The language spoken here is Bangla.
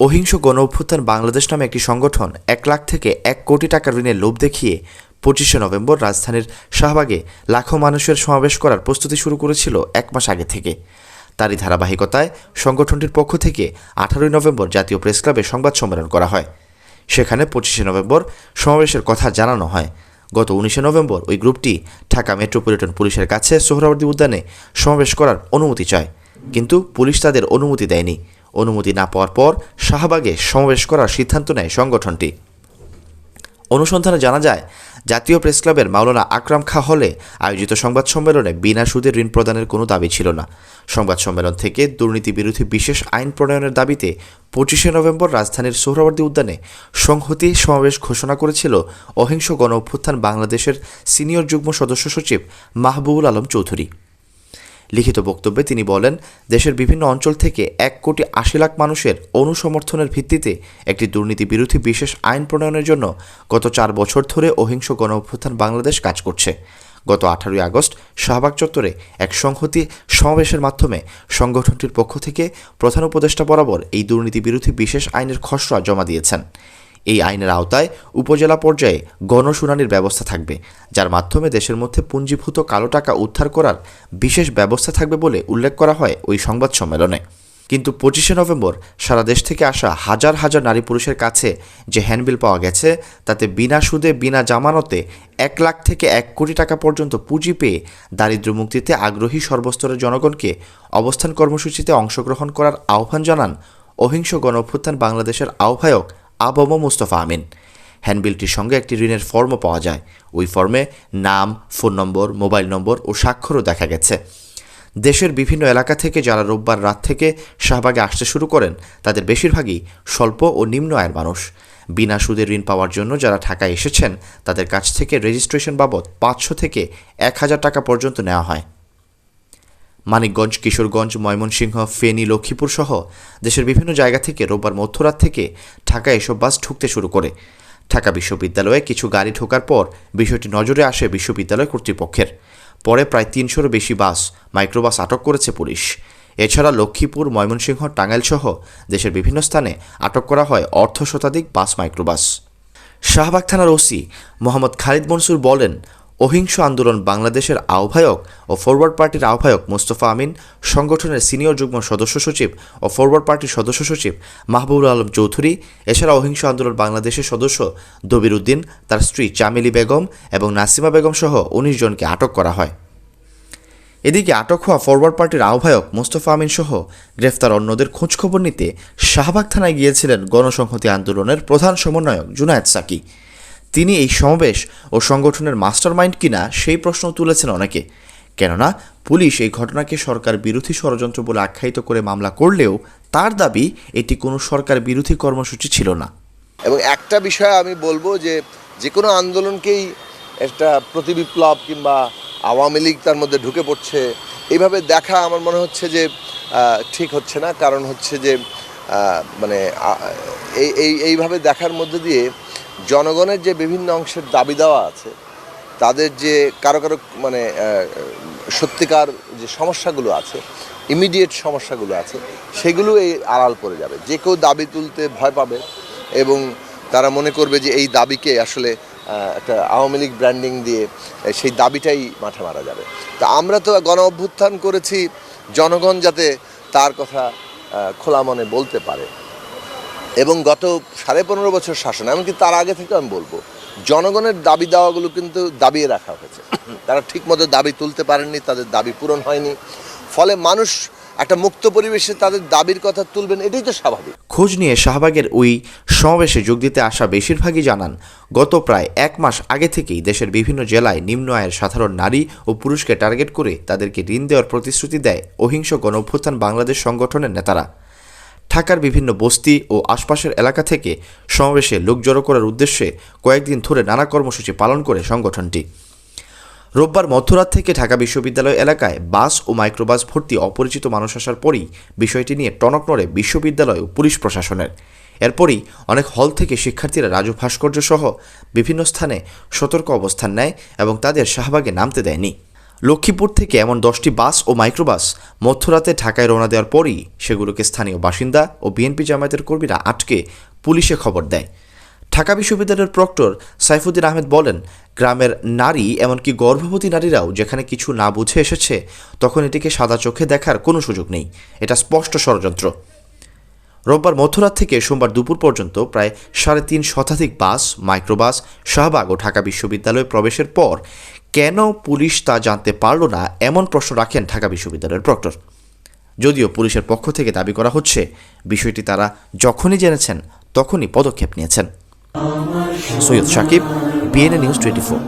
অহিংস গণ অভ্যুত্থান বাংলাদেশ নামে একটি সংগঠন এক লাখ থেকে এক কোটি টাকা ঋণের লোভ দেখিয়ে পঁচিশে নভেম্বর রাজধানীর শাহবাগে লাখো মানুষের সমাবেশ করার প্রস্তুতি শুরু করেছিল এক মাস আগে থেকে। তারই ধারাবাহিকতায় সংগঠনটির পক্ষ থেকে আঠারোই নভেম্বর জাতীয় প্রেস ক্লাবে সংবাদ সম্মেলন করা হয়। সেখানে পঁচিশে নভেম্বর সমাবেশের কথা জানানো হয়। গত উনিশে নভেম্বর ওই গ্রুপটি ঢাকা মেট্রোপলিটন পুলিশের কাছে সোহরাওয়ার্দী উদ্যানে সমাবেশ করার অনুমতি চায়। কিন্তু পুলিশ তাদের অনুমতি দেয়নি। অনুমতি না পাওয়ার পর শাহবাগে সমাবেশ করার সিদ্ধান্ত নেয় সংগঠনটি। অনুসন্ধানে জানা যায়, জাতীয় প্রেস ক্লাবের মাওলানা আকরাম খা হলে আয়োজিত সংবাদ সম্মেলনে বিনা সুদে ঋণ প্রদানের কোনো দাবি ছিল না। সংবাদ সম্মেলন থেকে দুর্নীতি বিরোধী বিশেষ আইন প্রণয়নের দাবিতে পঁচিশে নভেম্বর রাজধানীর সোহরাওয়ার্দী উদ্যানে সংহতি সমাবেশ ঘোষণা করেছিল অহিংস গণ অভ্যুত্থান বাংলাদেশের সিনিয়র যুগ্ম সদস্য সচিব মাহবুবুল আলম চৌধুরী। লিখিত বক্তব্যে তিনি বলেন, দেশের বিভিন্ন অঞ্চল থেকে এক কোটি আশি লাখ মানুষের অনুসমর্থনের ভিত্তিতে একটি দুর্নীতি বিরোধী বিশেষ আইন প্রণয়নের জন্য গত চার বছর ধরে অহিংস গণ অভ্যুত্থান বাংলাদেশ কাজ করছে। গত আঠারোই আগস্ট শাহবাগ চত্বরে এক সংহতি সমাবেশের মাধ্যমে সংগঠনটির পক্ষ থেকে প্রধান উপদেষ্টা বরাবর এই দুর্নীতি বিরোধী বিশেষ আইনের খসড়া জমা দিয়েছেন। এই আইনের আওতায় উপজেলা পর্যায়ে গণশুনানির ব্যবস্থা থাকবে, যার মাধ্যমে দেশের মধ্যে পুঞ্জীভূত কালো টাকা উদ্ধার করার বিশেষ ব্যবস্থা থাকবে বলে উল্লেখ করা হয় ওই সংবাদ সম্মেলনে। কিন্তু পঁচিশে নভেম্বর সারা দেশ থেকে আসা হাজার হাজার নারী পুরুষের কাছে যে হ্যান্ডবিল পাওয়া গেছে, তাতে বিনা সুদে, বিনা জামানতে এক লাখ থেকে এক কোটি টাকা পর্যন্ত পুঁজি পেয়ে দারিদ্র্য মুক্তিতে আগ্রহী সর্বস্তরের জনগণকে অবস্থান কর্মসূচিতে অংশগ্রহণ করার আহ্বান জানান অহিংস গণ অভ্যুত্থান বাংলাদেশের আহ্বায়ক আবম মুস্তফা আমিন। হ্যান্ডবিলটির সঙ্গে একটি ঋণের ফর্মও পাওয়া যায়। ওই ফর্মে নাম, ফোন নম্বর, মোবাইল নম্বর ও স্বাক্ষরও দেখা গেছে। দেশের বিভিন্ন এলাকা থেকে যারা রোববার রাত থেকে শাহবাগে আসতে শুরু করেন, তাদের বেশিরভাগই স্বল্প ও নিম্ন আয়ের মানুষ। বিনা সুদে ঋণ পাওয়ার জন্য যারা ঢাকায় এসেছেন, তাদের কাছ থেকে রেজিস্ট্রেশন বাবদ পাঁচশো থেকে এক হাজার টাকা পর্যন্ত নেওয়া হয়। মানিকগঞ্জ, কিশোরগঞ্জ, ময়মনসিংহ, ফেনী, লক্ষ্মীপুর সহ দেশের বিভিন্ন জায়গা থেকে রোববার মধ্যরাত থেকে ঢাকায় এসব বাস ঢুকতে শুরু করে। ঢাকা বিশ্ববিদ্যালয়ে কিছু গাড়ি ঢোকার পর বিষয়টি নজরে আসে বিশ্ববিদ্যালয় কর্তৃপক্ষের। পরে প্রায় তিনশোর বেশি বাস, মাইক্রোবাস আটক করেছে পুলিশ। এছাড়া লক্ষ্মীপুর, ময়মনসিংহ টাঙ্গাইল সহ দেশের বিভিন্ন স্থানে আটক করা হয় অর্ধ শতাধিক বাস, মাইক্রোবাস। শাহবাগ থানার ওসি মোহাম্মদ খালিদ মনসুর বলেন অহিংস আন্দোলন বাংলাদেশের আহ্বায়ক ও ফরওয়ার্ড পার্টির আহ্বায়ক মোস্তফা আমিন, সংগঠনের সিনিয়র যুগ্ম সদস্য সচিব ও ফরওয়ার্ড পার্টির সদস্য সচিব মাহবুবুল আলম চৌধুরী, এছাড়া অহিংস আন্দোলন বাংলাদেশের সদস্য দবির উদ্দিন তার স্ত্রী চামেলি বেগম এবং নাসিমা বেগম সহ উনিশ জনকে আটক করা হয়। এদিকে আটক হওয়া ফরওয়ার্ড পার্টির আহ্বায়ক মোস্তফা আমিন সহ গ্রেফতার অন্যদের খোঁজখবর নিতে শাহবাগ থানায় গিয়েছিলেন গণসংহতি আন্দোলনের প্রধান সমন্বয়ক জুনায়েদ সাকি। তিনি এই সমাবেশ ও সংগঠনের মাস্টার মাইন্ড কিনা সেই প্রশ্ন তুলেছেন অনেকে। কেননা, পুলিশ এই ঘটনাকে সরকার বিরোধী ষড়যন্ত্র বলে আখ্যায়িত করে মামলা করলেও তার দাবি এটি কোনো সরকার বিরোধী কর্মসূচি ছিল না। এবং একটা বিষয় আমি বলব যে যে কোনো আন্দোলনকেই একটা প্রতিবিপ্লব কিংবা আওয়ামী লীগ তার মধ্যে ঢুকে পড়ছে, এইভাবে দেখা আমার মনে হচ্ছে যে ঠিক হচ্ছে না। কারণ হচ্ছে যে মানে এই এই, এইভাবে দেখার মধ্যে দিয়ে জনগণের যে বিভিন্ন অংশের দাবি দেওয়া আছে, তাদের যে কারও কারও মানে সত্যিকার যে সমস্যাগুলো আছে ইমিডিয়েট সমস্যাগুলো আছে, সেগুলো এই আড়াল পড়ে যাবে। যে কেউ দাবি তুলতে ভয় পাবে এবং তারা মনে করবে যে এই দাবিকে আসলে একটা আওয়ামী লীগ ব্র্যান্ডিং দিয়ে সেই দাবিটাই মাঠে মারা যাবে। তা আমরা তো গণ অভ্যুত্থান করেছি, জনগণ যাতে তার কথা খোলা মনে বলতে পারে। এবং গত সাড়ে পনেরো বছর শাসন, এমনকি তার আগে থেকে আমি বলব, জনগণের দাবি দেওয়াগুলো কিন্তু দাবিয়ে রাখা হয়েছে। তারা ঠিকমতো দাবি তুলতে পারেননি, তাদের দাবি পূরণ হয়নি। ফলে মানুষ একটা মুক্ত পরিবেশে তাদের দাবির কথা তুলবেন, এটাই তো স্বাভাবিক। খোঁজ নিয়ে শাহবাগের ওই সমাবেশে যোগ দিতে আসা বেশিরভাগই জানান, গত প্রায় এক মাস আগে থেকেই দেশের বিভিন্ন জেলায় নিম্ন আয়ের সাধারণ নারী ও পুরুষকে টার্গেট করে তাদেরকে ঋণ দেওয়ার প্রতিশ্রুতি দেয় অহিংস গণঅভ্যুত্থান বাংলাদেশ সংগঠনের নেতারা। ঢাকার বিভিন্ন বস্তি ও আশপাশের এলাকা থেকে সমাবেশে লোক জড়ো করার উদ্দেশ্যে কয়েকদিন ধরে নানা কর্মসূচি পালন করে সংগঠনটি। রোববার মধ্যরাত থেকে ঢাকা বিশ্ববিদ্যালয় এলাকায় বাস ও মাইক্রোবাস ভর্তি অপরিচিত মানুষ আসার পরই বিষয়টি নিয়ে টনক নড়ে বিশ্ববিদ্যালয় ও পুলিশ প্রশাসনের। এরপরই অনেক হল থেকে শিক্ষার্থীরা রাজু ভাস্কর্য সহ বিভিন্ন স্থানে সতর্ক অবস্থান নেয় এবং তাদের শাহবাগে নামতে দেয়নি। লক্ষ্মীপুর থেকে এমন দশটি বাস ও মাইক্রোবাস মধ্যরাতে ঢাকায় রওনা দেওয়ার পরই সেগুলোকে স্থানীয় বাসিন্দা ও বিএনপি জামায়াতের কর্মীরা আটকে পুলিশে খবর দেয়। ঢাকা বিশ্ববিদ্যালয়ের প্রক্টর সাইফুদ্দিন আহমেদ বলেন, গ্রামের নারী এমনকি গর্ভবতী নারীরাও যেখানে কিছু না বুঝে এসেছে, তখন এটিকে সাদা চোখে দেখার কোনো সুযোগ নেই। এটা স্পষ্ট ষড়যন্ত্র। রোববার মধ্যরাত থেকে সোমবার দুপুর পর্যন্ত প্রায় সাড়ে তিন শতাধিক বাস, মাইক্রোবাস, শাহবাগ ও ঢাকা বিশ্ববিদ্যালয়ে প্রবেশের পর কেন পুলিশ তা জানতে পারল না এমন প্রশ্ন রাখেন ঢাকা বিশ্ববিদ্যালয়ের প্রক্টর। যদিও পুলিশের পক্ষ থেকে দাবি করা হচ্ছে, বিষয়টি তারা যখনই জেনেছেন তখনই পদক্ষেপ নিয়েছেন। Syed Sakib BNA news twenty four